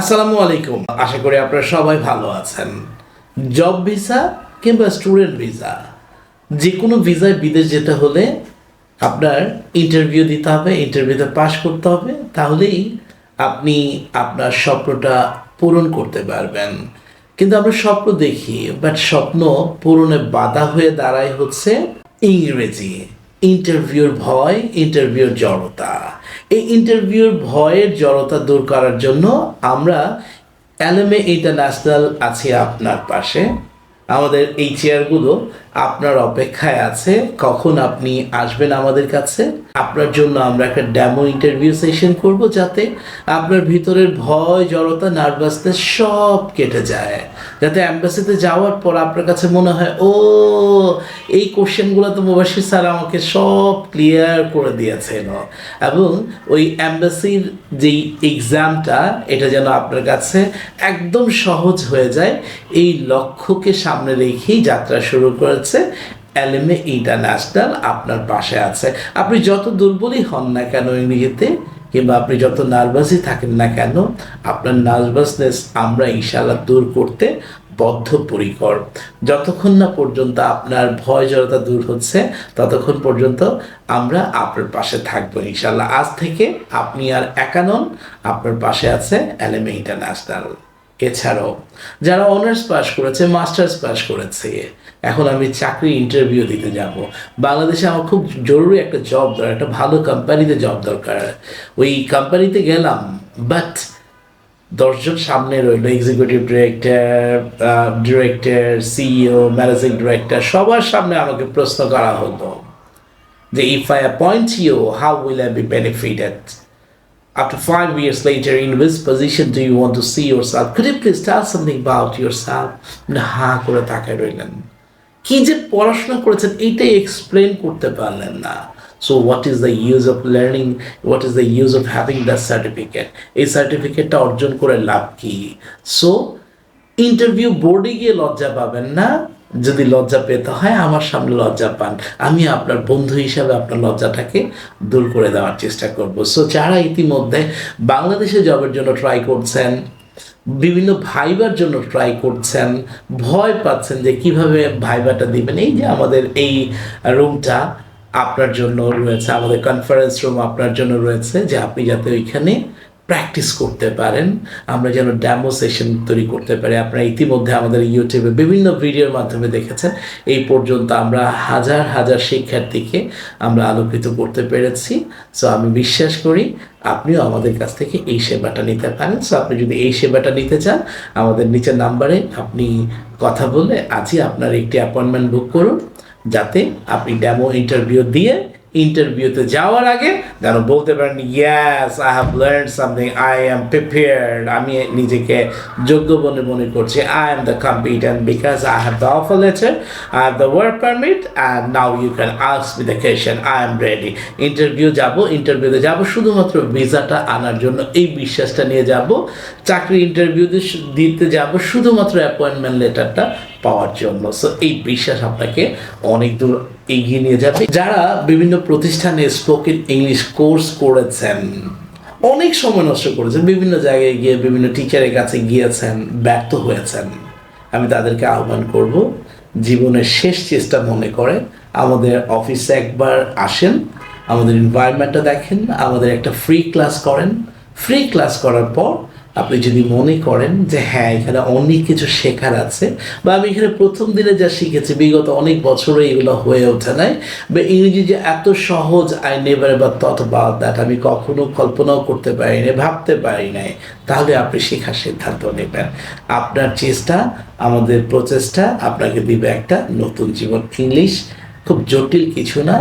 আসসালামু আলাইকুম। আশা করি আপনারা সবাই ভালো আছেন। জব ভিসা কিংবা স্টুডেন্ট ভিসা যে কোনো ভিসায় বিদেশ যেতে হলে আপনার ইন্টারভিউ দিতে হবে ইন্টারভিউতে পাশ করতে হবে, তাহলেই আপনি আপনার স্বপ্নটা পূরণ করতে পারবেন। কিন্তু আমরা স্বপ্ন দেখি বাট স্বপ্ন পূরণে বাধা হয়ে দাঁড়ায় হচ্ছে ইংরেজি। ইন্টারভিউর ভয় ইন্টারভিউর জড়তা। এই ইন্টারভিউর ভয়ের জড়তা দূর করার জন্য আমরা এলএমএ ইন্টারন্যাশনাল আছি আপনার পাশে। আমাদের এই চেয়ারগুলো আপনার অপেক্ষায় আছে, কখন আপনি আসবেন আমাদের কাছে? আপনার জন্য আমরা একটা ডেমো ইন্টারভিউ সেশন করব যাতে আপনার ভিতরের ভয়, জড়তা নার্ভাসনেস সব কেটে যায়। যাতে অ্যাম্বাসিতে যাওয়ার পর আপনার কাছে মনে হয়, ও, এই কোশ্চেনগুলো তো মুবাসির স্যার আমাকে সব ক্লিয়ার করে দিয়েছেন। এবং ওই অ্যাম্বাসির যেই এক্সামটা এটা যেন আপনার কাছে একদম সহজ হয়ে যায়, এই লক্ষ্যকে সামনে রেখেই যাত্রা শুরু করেছে এলএমএ ইন্টারন্যাশনাল আপনার পাশে আছে। আপনি যত দুর্বলই হন না কেন ইংরেজিতে কিংবা আপনি যত নার্ভাসই থাকেন না কেন, আপনার নার্ভাসনেস আমরা ইনশাল্লাহ দূর করতে বদ্ধপরিকর। যতক্ষণ না পর্যন্ত আপনার ভয় জড়তা দূর হচ্ছে, ততক্ষণ পর্যন্ত আমরা আপনার পাশে থাকব ইনশাল্লাহ আজ থেকে আপনি আর একা নন, আপনার পাশে আছে এলএমএ ইন্টারন্যাশনাল এছাড়াও, যারা অনার্স পাস করেছে মাস্টার্স পাস করেছে, এখন আমি চাকরি ইন্টারভিউ দিতে যাব। বাংলাদেশে আমার খুব জরুরি একটা জব দরকার একটা ভালো কোম্পানিতে জব দরকার। ওই কোম্পানিতে গেলাম বাট দশজন সামনে রইল executive director director CEO managing director সবার সামনে আমাকে প্রশ্ন করা হলো যে if I appoint you how will I be benefited after five years later, in which position do you want to see yourself? Could you please tell something about yourself? হা করে তাকায় রইলেন। কি যে পড়াশোনা করেছেন এইটাই এক্সপ্লেন করতে পারলেন না। So what is the use of learning what is the use of having the certificate এই সার্টিফিকেটটা অর্জন করে লাভ কি? সো ইন্টারভিউ বোর্ডে গিয়ে লজ্জা পাবেন না। যদি লজ্জা পেতে হয়, আমার সামনে লজ্জা পান। আমি আপনার বন্ধু হিসাবে আপনার লজ্জাটাকে দূর করে দেওয়ার চেষ্টা করব। সো যারা ইতিমধ্যে বাংলাদেশে জবের জন্য ট্রাই করছেন, বিভিন্ন ভাইবার জন্য ট্রাই করছেন, ভয় পাচ্ছেন যে কীভাবে ভাইবাটা দিবেন, এই যে আমাদের এই রুমটা আপনার জন্য রয়েছে, আমাদের কনফারেন্স রুম আপনার জন্য রয়েছে, যে আপনি যাতে ওইখানে প্র্যাকটিস করতে পারেন, আমরা যেন ড্যামো সেশন তৈরি করতে পারি। আপনারা ইতিমধ্যে আমাদের ইউটিউবে বিভিন্ন ভিডিওর মাধ্যমে দেখেছেন। এই পর্যন্ত আমরা হাজার হাজার শিক্ষার্থীকে আমরা আলোকিত করতে পেরেছি। সো আমি বিশ্বাস করি আপনিও আমাদের কাছ থেকে এই সেবাটা নিতে পারেন। সো আপনি যদি এই সেবাটা নিতে চান, আমাদের নিচের নাম্বারে আপনি কথা বলে আজই আপনার একটি অ্যাপয়েন্টমেন্ট বুক করুন। যাতে আপনি ডেমো ইন্টারভিউ দিয়ে ইন্টারভিউতে যাওয়ার আগে যেন বলতে পারেন yes I have learn something I am prepared আমি নিজেকে যোগ্য বলে মনে করছি। I am the competent because I have the offer letter I have the work permit and now you can ask me the question I am ready interview যাব ইন্টারভিউতে যাব, শুধুমাত্র ভিসাটা আনার জন্য এই বিশ্বাসটা নিয়ে যাব। চাকরি ইন্টারভিউ দিতে যাব, শুধুমাত্র অ্যাপয়েন্টমেন্ট লেটারটা পাওয়ার জন্য। সো এই বিশ্বাস আপনাকে অনেক দূর এগিয়ে নিয়ে যাবে। যারা বিভিন্ন প্রতিষ্ঠানে স্পোকেন ইংলিশ কোর্স করেছেন, অনেক সময় নষ্ট করেছেন, বিভিন্ন জায়গায় গিয়ে বিভিন্ন টিচারের কাছে গিয়েছেন, ব্যর্থ হয়েছেন, আমি তাদেরকে আহ্বান করব, জীবনের শেষ চেষ্টা মনে করে আমাদের অফিসে একবার আসেন, আমাদের এনভায়রনমেন্টটা দেখেন, আমাদের একটা ফ্রি ক্লাস করেন। ফ্রি ক্লাস করার পর আপনি যদি মনে করেন যে হ্যাঁ এখানে অনেক কিছু শেখার আছে, বা আমি এখানে প্রথম দিনে যা শিখেছি, বিগত অনেক বছরে এগুলো হয়ে ওঠে নাই, বা ইংরেজি যে এত সহজ আই নেভার বা তত বাদ দ্যাট আমি কখনো কল্পনাও করতে পারি নাই ভাবতে পারি নাই, তাহলে আপনি শেখার সিদ্ধান্ত নেবেন। আপনার চেষ্টা, আমাদের প্রচেষ্টা, আপনাকে দিবে একটা নতুন জীবন। ইংলিশ খুব জটিল কিছু না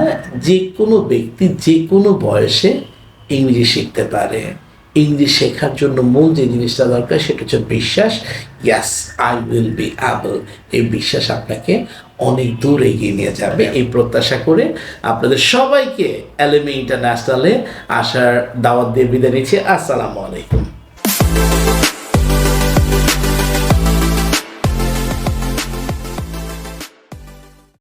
যে কোনো ব্যক্তি যে কোনো বয়সে ইংরেজি শিখতে পারে। ইংলিশ শেখার জন্য মূল যে জিনিসটা দরকার সেটা হচ্ছে বিশ্বাস। Yes I will be able এই বিশ্বাস আপনাকে অনেক দূর এগিয়ে নিয়ে যাবে। এই প্রত্যাশা করে আপনাদের সবাইকে এলএমই ইন্টারন্যাশনালে আসার দাওয়াত দিয়ে বিদায় নিচ্ছি। আসসালামু আলাইকুম।